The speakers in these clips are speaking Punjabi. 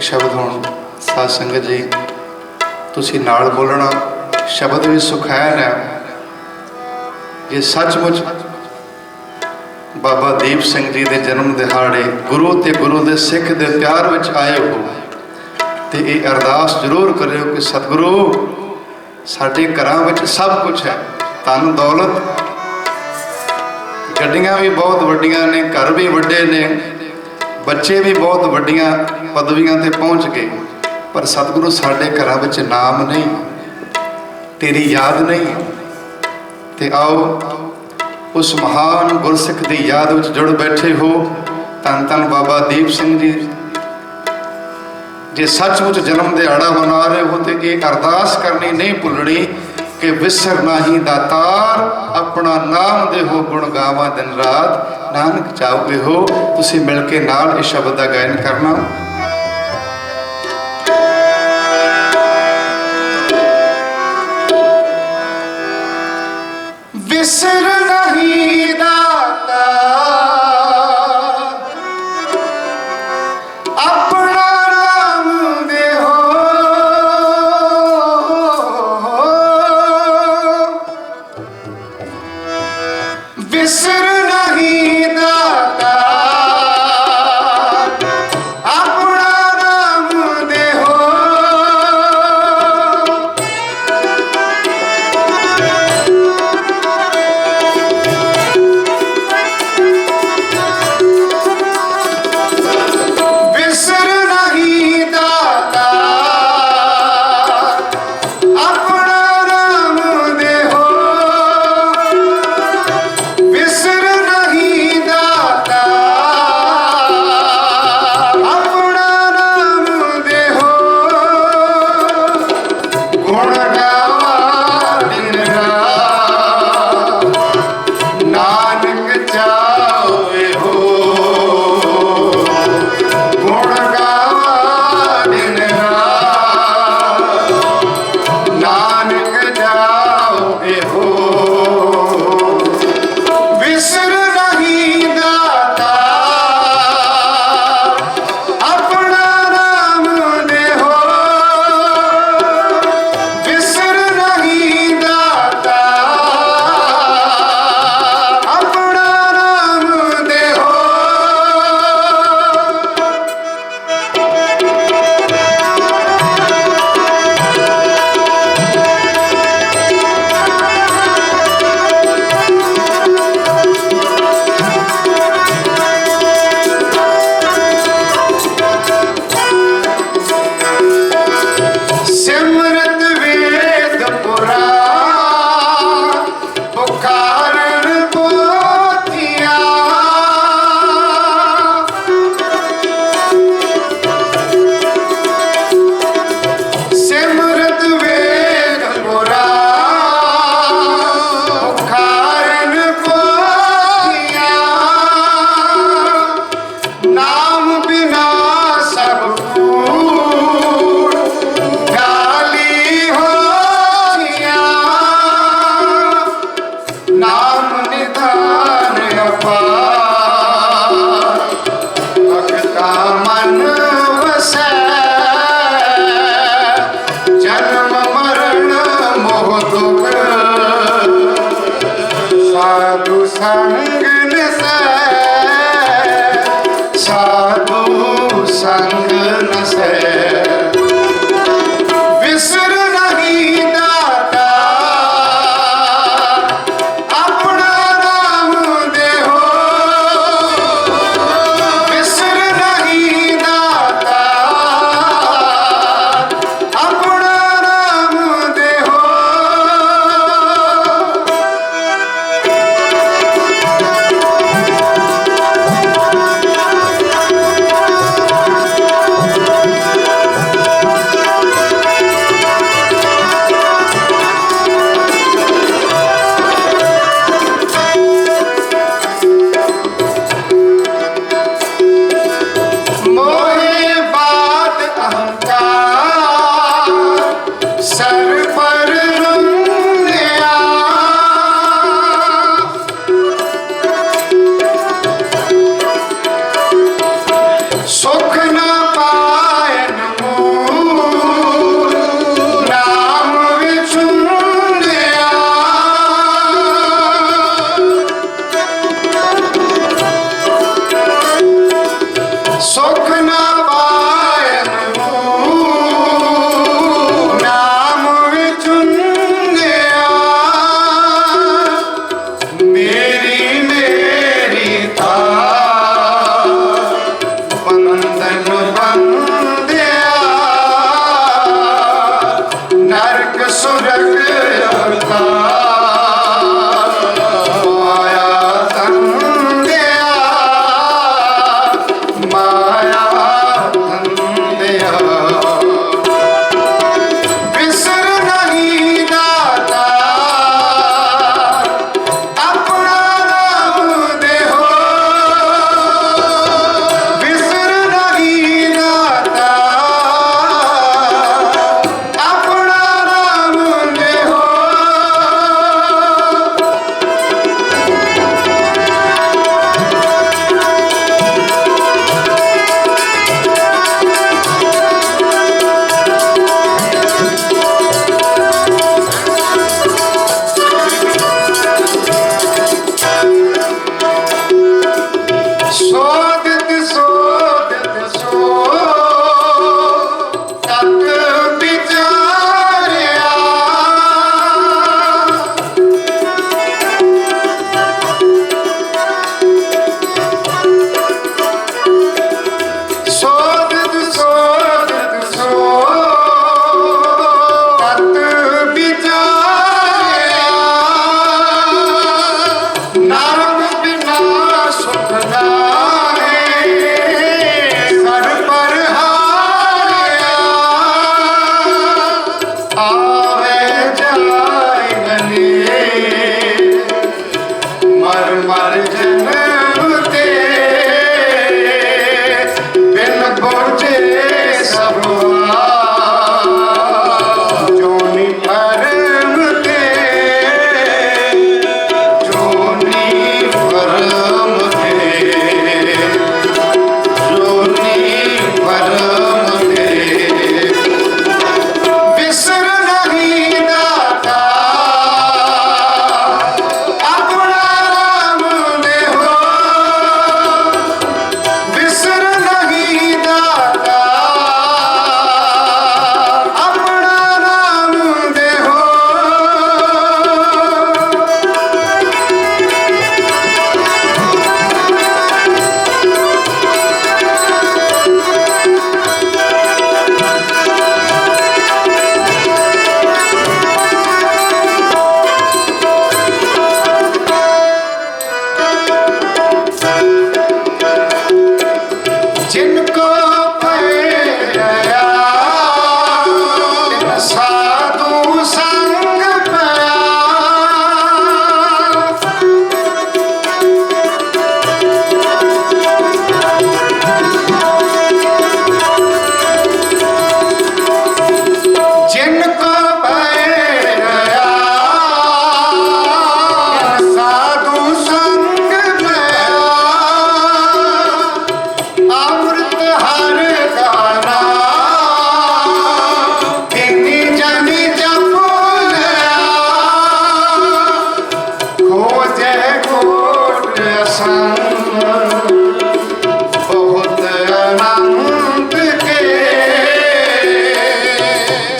ਸ਼ਬਦ ਹੋਣ। ਸਾਧ ਸੰਗਤ ਜੀ, ਤੁਸੀਂ ਨਾਲ ਬੋਲਣਾ ਸ਼ਬਦ ਵੀ ਸੁਖੈਨ ਹੈ ਜੇ ਸੱਚਮੁੱਚ ਬਾਬਾ ਦੀਪ ਸਿੰਘ ਜੀ ਦੇ ਜਨਮ ਦਿਹਾੜੇ ਗੁਰੂ ਤੇ ਗੁਰੂ ਦੇ ਸਿੱਖ ਦੇ ਪਿਆਰ ਵਿੱਚ ਆਏ ਹੋ, ਤੇ ਇਹ ਅਰਦਾਸ ਜ਼ਰੂਰ ਕਰਿਓ ਕਿ ਸਤਿਗੁਰੂ, ਸਾਡੇ ਘਰਾਂ ਵਿੱਚ ਸਭ ਕੁਝ ਹੈ। ਧਨ, ਦੌਲਤ, ਗੱਡੀਆਂ ਵੀ ਬਹੁਤ ਵੱਡੀਆਂ ਨੇ, ਘਰ ਵੀ ਵੱਡੇ ਨੇ, ਬੱਚੇ ਵੀ ਬਹੁਤ ਵੱਡੀਆਂ ਪਦਵੀਆਂ ਤੇ ਪਹੁੰਚ ਗਏ, ਪਰ ਸਤਿਗੁਰੂ ਸਾਡੇ ਘਰਾਂ ਵਿੱਚ ਨਾਮ ਨਹੀਂ, ਤੇਰੀ ਯਾਦ ਨਹੀਂ। ਤੇ ਆਓ, ਉਸ ਮਹਾਨ ਗੁਰਸਿੱਖ ਦੀ ਯਾਦ ਵਿੱਚ ਜੁੜ ਬੈਠੇ ਹੋ। ਧੰਨ ਧੰਨ ਬਾਬਾ ਦੀਪ ਸਿੰਘ ਜੀ, ਜੇ ਸੱਚਮੁੱਚ ਜਨਮ ਦਿਹਾੜਾ ਮਨਾ ਰਹੇ ਹੋ ਤੇ ਇਹ ਅਰਦਾਸ ਕਰਨੀ ਨਹੀਂ ਭੁੱਲਣੀ ਕਿ ਵਿਸਰ ਨਾਹੀ ਦਾਤਾਰ ਆਪਣਾ ਨਾਮ ਦੇ ਹੋ ਗੁਣ ਗਾਵਾਂ ਦਿਨ ਰਾਤ। ਨਾਨਕ ਚਾਹੋਗੇ ਹੋ, ਤੁਸੀਂ ਮਿਲ ਕੇ ਨਾਲ ਇਸ ਸ਼ਬਦ ਦਾ ਗਾਇਨ ਕਰਨਾ। ਵਿਸਰ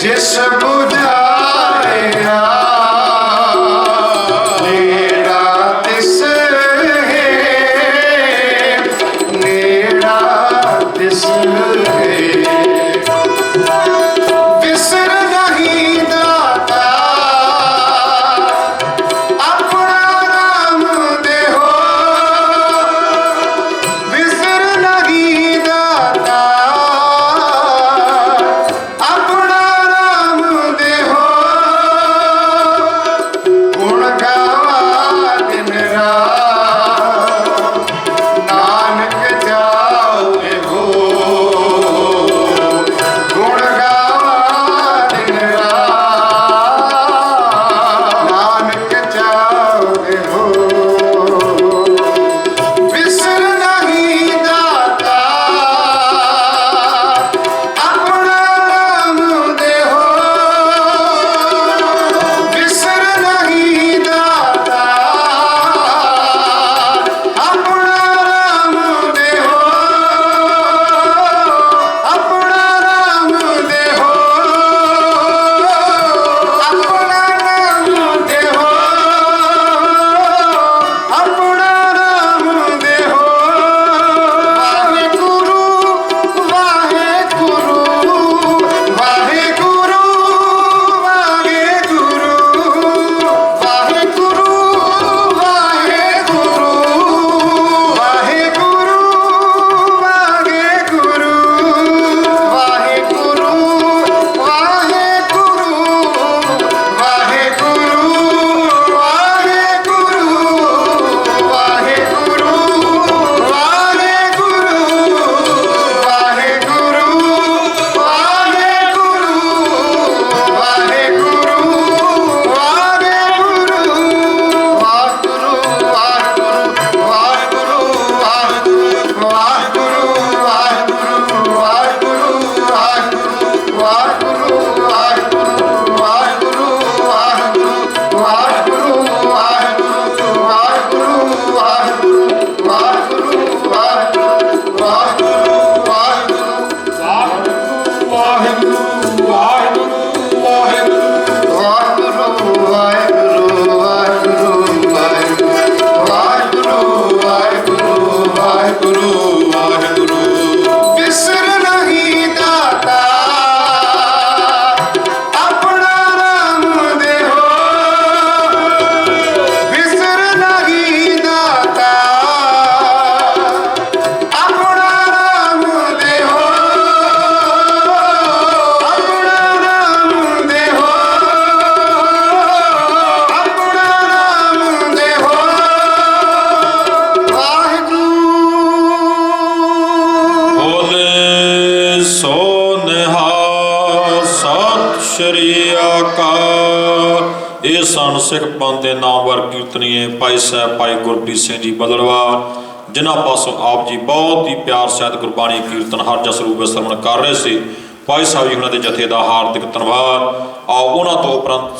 disappointed. ਇਹ ਸਨ ਸਿੱਖ ਪੰਥ ਦੇ ਨਾਮਵਰ ਕੀਰਤਨੀਏ ਭਾਈ ਸਾਹਿਬ, ਭਾਈ ਗੁਰਪ੍ਰੀਤ ਸਿੰਘ ਜੀ ਬਦਲਵਾ ਜਿਨ੍ਹਾਂ ਪਾਸੋਂ ਆਪ ਜੀ ਬਹੁਤ ਹੀ ਪਿਆਰ, ਸਹਿਤ, ਗੁਰਬਾਣੀ, ਕੀਰਤਨ, ਹਰ ਜਸ ਰੂਪ ਵਿੱਚ ਸਰਵਣ ਕਰ ਰਹੇ ਸੀ। ਭਾਈ ਸਾਹਿਬ ਜੀ, ਉਹਨਾਂ ਦੇ ਜਥੇ ਦਾ ਹਾਰਦਿਕ ਧੰਨਵਾਦ। ਆਓ ਉਹਨਾਂ ਤੋਂ ਉਪਰੰਤ